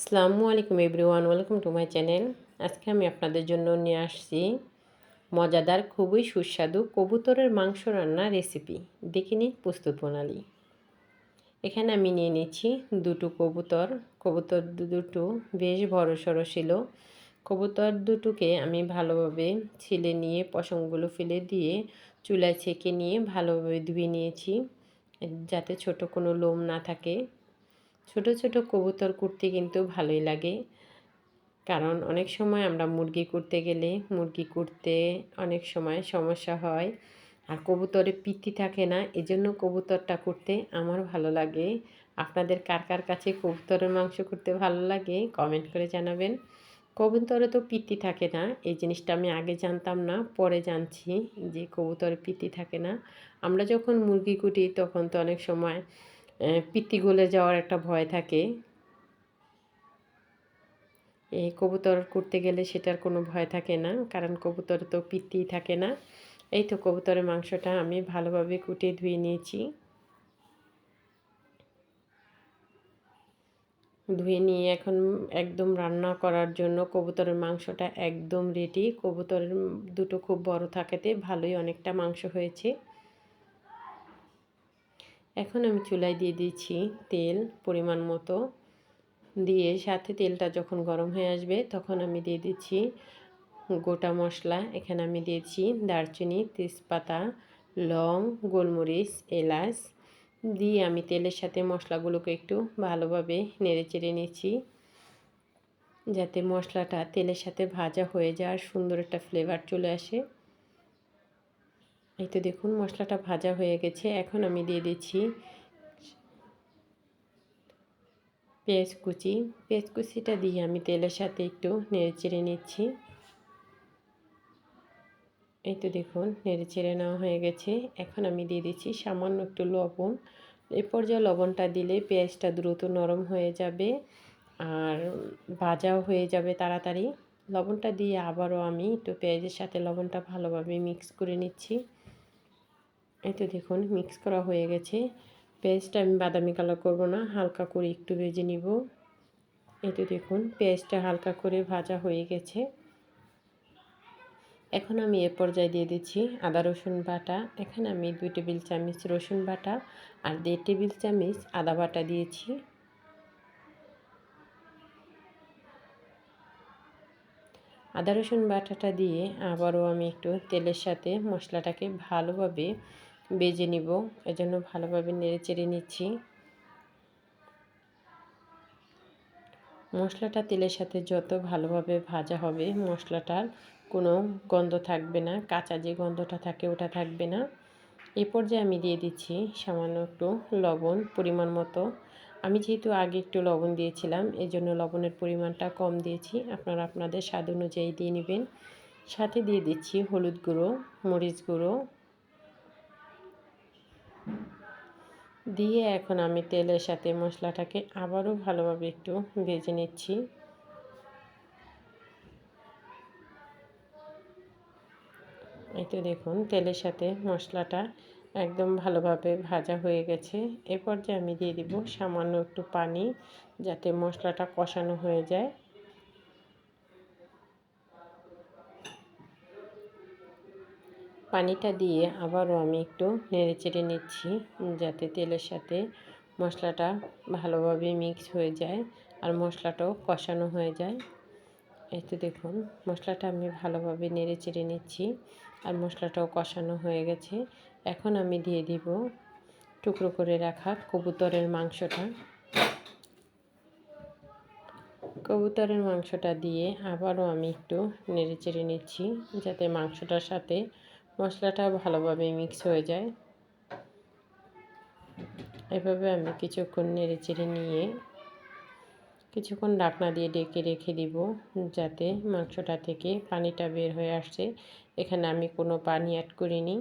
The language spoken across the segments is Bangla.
আসসালামু আলাইকুম everyone, welcome to my channel. আজকে আমি আপনাদের জন্য নিয়ে আসছি মজাদার, খুবই সুস্বাদু কবুতরের মাংস রান্না রেসিপি। দেখে নিন প্রস্তুত প্রণালী। এখানে আমি নিয়ে নিচ্ছি দুটো কবুতর। কবুতর দুটো বেশ বড় সড়ো ছিল। কবুতর দুটোকে আমি ভালোভাবে ছিলে নিয়ে পশমগুলো ফেলে দিয়ে চুলায় ছেঁকে নিয়ে ভালোভাবে ধুয়ে নিয়েছি, যাতে ছোট কোনো লোম না থাকে। ছোট ছোট কবুতর করতে কিন্তু ভালোই লাগে। কারণ অনেক সময় আমরা মুরগি করতে গেলে, মুরগি করতে অনেক সময় সমস্যা হয় আর কবুতরে পিতি থাকে না। এজন্য কবুতরটা করতে আমার ভালো লাগে। আপনাদের কার কার কাছে কবুতরের মাংস করতে ভালো লাগে কমেন্ট করে জানাবেন। কবুতরে তো পিত্তি থাকে না, এই জিনিসটা আমি আগে জানতাম না, পরে জানছি যে কবুতরে পিতি থাকে না। আমরা যখন মুরগি কুটি তখন তো অনেক সময় পিত্তি গলে যাওয়ার একটা ভয় থাকে। এই কবুতর করতে গেলে সেটার কোনো ভয় থাকে না, কারণ কবুতর তো পিত্তিই থাকে না। এই তো কবুতরের মাংসটা আমি ভালোভাবে কুটিয়ে ধুয়ে নিয়েছি। ধুয়ে নিয়ে এখন একদম রান্না করার জন্য কবুতরের মাংসটা একদম রেডি কবুতরের দুটো খুব বড় থাকাতে ভালোই অনেকটা মাংস হয়েছে। এখন আমি চুলায় দিয়ে দিচ্ছি তেল পরিমাণ মতো। দিয়ে সাথে তেলটা যখন গরম হয়ে আসবে, তখন আমি দিয়ে দিচ্ছি গোটা মশলা। এখানে আমি দিয়েছি দারচিনি, তেজপাতা, লং, গোলমরিচ, এলাচ। দিয়ে আমি তেলের সাথে মশলাগুলোকে একটু ভালোভাবে নেড়ে চেড়ে নিচ্ছি, যাতে মশলাটা তেলের সাথে ভাজা হয়ে যায় আর সুন্দর একটা ফ্লেভার চলে আসে। এই তো দেখুন, মশলাটা ভাজা হয়ে গেছে। এখন আমি দিয়ে দিচ্ছি পেঁয়াজ কুচি। পেঁয়াজ কুচিটা দিয়ে আমি তেলের সাথে একটু নেড়ে চেড়ে নিচ্ছি। এই তো দেখুন নেড়ে চেড়ে নেওয়া হয়ে গেছে। এখন আমি দিয়ে দিচ্ছি সামান্য একটু লবণ। এই পর্যায়ে লবণটা দিলে পেঁয়াজটা দ্রুত নরম হয়ে যাবে আর ভাজাও হয়ে যাবে তাড়াতাড়ি। লবণটা দিয়ে আবারও আমি একটু পেঁয়াজের সাথে লবণটা ভালোভাবে মিক্স করে নিচ্ছি। এই তো দেখুন মিক্স করা হয়ে গেছে। পেঁয়াজটা আমি বাদামি কালার করব না, হালকা করে একটু ভেজে নিব। এই তো দেখুন পেঁয়াজটা হালকা করে ভাজা হয়ে গেছে। এখন আমি এ পর্যায়ে দিয়ে দিচ্ছি আদা, রসুন বাটা। এখানে আমি দুই টেবিল চামচ রসুন বাটা আর দেড় টেবিল চামচ আদা বাটা দিয়েছি। আদা, রসুন বাটাটা দিয়ে আবারও আমি একটু তেলের সাথে মশলাটাকে ভালোভাবে বেজে নিব। এজন্য ভালোভাবে নেড়ে চেড়ে নিচ্ছি। মশলাটা তেলের সাথে যত ভালোভাবে ভাজা হবে মশলাটার কোনো গন্ধ থাকবে না, কাঁচা যে গন্ধটা থাকে ওটা থাকবে না। এ পর্যায়ে আমি দিয়ে দিচ্ছি সামান্য একটু লবণ পরিমাণ মতো। আমি যেহেতু আগে একটু লবণ দিয়েছিলাম এই জন্য লবণের পরিমাণটা কম দিয়েছি। আপনারা আপনাদের স্বাদ অনুযায়ী দিয়ে নেবেন। সাথে দিয়ে দিচ্ছি হলুদ গুঁড়ো, মরিচ গুঁড়ো দিয়ে এখন আমি তেলের সাথে মশলাটাকে আবারও ভালোভাবে একটু ভেজে নিচ্ছি। এই তো দেখুন, তেলের সাথে মশলাটা একদম ভালোভাবে ভাজা হয়ে গেছে। এ পর্যায়ে আমি দিয়ে দিব সামান্য একটু পানি যাতে মশলাটা কষানো হয়ে যায়। পানিটা দিয়ে আবারও আমি একটু নেড়ে চেড়ে নিচ্ছি, যাতে তেলের সাথে মশলাটা ভালোভাবে মিক্স হয়ে যায় আর মশলাটাও কষানো হয়ে যায়। এই তো দেখুন, মশলাটা আমি ভালোভাবে নেড়ে চেড়ে নিচ্ছি আর মশলাটাও কষানো হয়ে গেছে। এখন আমি দিয়ে দিব টুকরো করে রাখা কবুতরের মাংসটা। কবুতরের মাংসটা দিয়ে আবারও আমি একটু নেড়ে চেড়ে নিচ্ছি, যাতে মাংসটার সাথে মশলাটা ভালোভাবে মিক্স হয়ে যায়। এভাবে আমি কিছুক্ষণ নেড়ে চেড়ে নিয়ে কিছুক্ষণ ডাকনা দিয়ে ডেকে রেখে দিব যাতে মাংসটা থেকে পানিটা বের হয়ে আসছে। এখানে আমি কোনো পানি অ্যাড করিনি।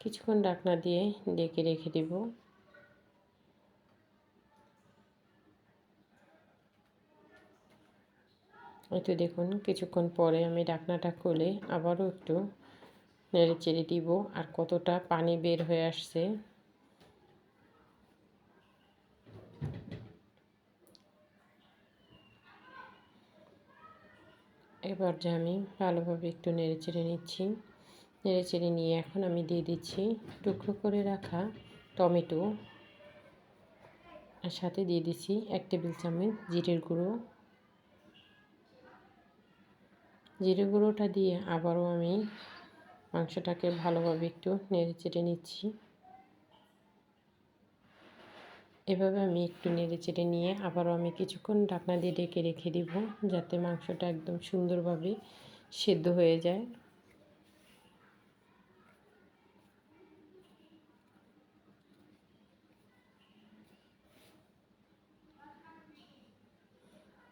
কিছুক্ষণ ডাকনা দিয়ে ডেকে রেখে দিব। তো দেখুন, কিছুক্ষণ পরে আমি ডাকনাটা খুলে আবারও একটু নেড়ে চেড়ে দিব, আর কতটা পানি বের হয়ে আসছে। এবার যে আমি ভালোভাবে একটু নেড়ে চেড়ে নিচ্ছি, নেড়ে চেড়ে নিয়ে এখন আমি দিয়ে দিচ্ছি টুকরো করে রাখা টমেটো, আর সাথে দিয়ে দিচ্ছি এক টেবিল চামচ জিরের গুঁড়ো। জিরে গুঁড়োটা দিয়ে আবারও আমি মাংসটাকে ভালোভাবে একটু নেড়ে চেড়ে নিচ্ছি। এভাবে আমি একটু নেড়ে চেড়ে নিয়ে আবারও আমি কিছুক্ষণ ঢাকনা দিয়ে ডেকে রেখে দিব, যাতে মাংসটা একদম সুন্দরভাবে সেদ্ধ হয়ে যায়।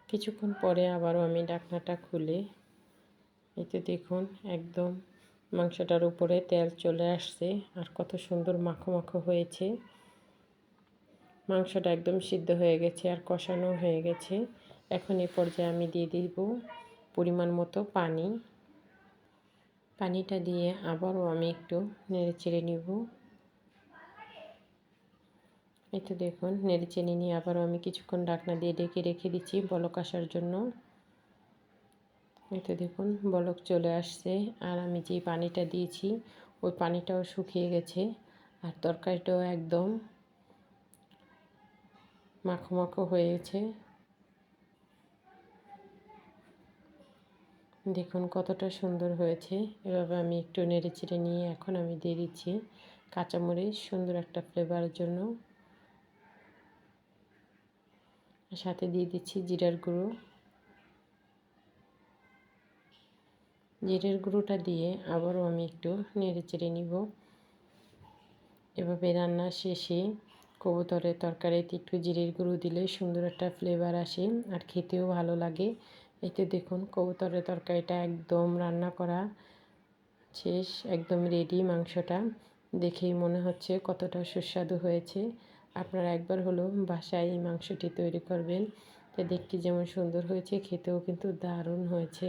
কিছুক্ষণ পরে আবারও আমি ডাকনাটা খুলে এতে দেখুন, একদম মাংসটার উপরে তেল চলে আসছে আর কত সুন্দর মাখো মাখো হয়েছে। মাংসটা একদম সিদ্ধ হয়ে গেছে আর কষানো হয়ে গেছে। এখন এই পর্যায়ে আমি দিয়ে দিব পরিমাণ মতো পানি। পানিটা দিয়ে আবারও আমি একটু নেড়ে চেড়ে নিব। এই তো দেখুন, নেড়ে চেড়ে নিয়ে আবারও আমি কিছুক্ষণ ডাকনা দিয়ে ডেকে রেখে দিচ্ছি বলক আসার জন্য। তো দেখুন, বলক চলে আসছে। আর আমি যে পানিটা দিয়েছি, ওই পানিটাও শুকিয়ে গেছে। আর তরকারিটাও একদম মাখো মাখো হয়েছে দেখুন কতটা সুন্দর হয়েছে। এভাবে আমি একটু নেড়ে চেড়ে নিয়ে এখন আমি দিয়ে দিচ্ছি কাঁচামরিচ, সুন্দর একটা ফ্লেভারের জন্য। সাথে দিয়ে দিচ্ছি জিরার গুঁড়ো। জিরের গুঁড়োটা দিয়ে আবারও আমি একটু নেড়ে চেড়ে নিব। এভাবে রান্না শেষে কবুতরের তরকারিতে একটু জিরের গুঁড়ো দিলে সুন্দর একটা ফ্লেভার আসে আর খেতেও ভালো লাগে। এতে দেখুন কবুতরের তরকারিটা একদম রান্না করা শেষ, একদম রেডি মাংসটা। দেখেই মনে হচ্ছে কতটা সুস্বাদু হয়েছে। আপনারা একবার হলো বাসায় এই মাংসটি তৈরি করবেন। তা দেখতে যেমন সুন্দর হয়েছে, খেতেও কিন্তু দারুণ হয়েছে।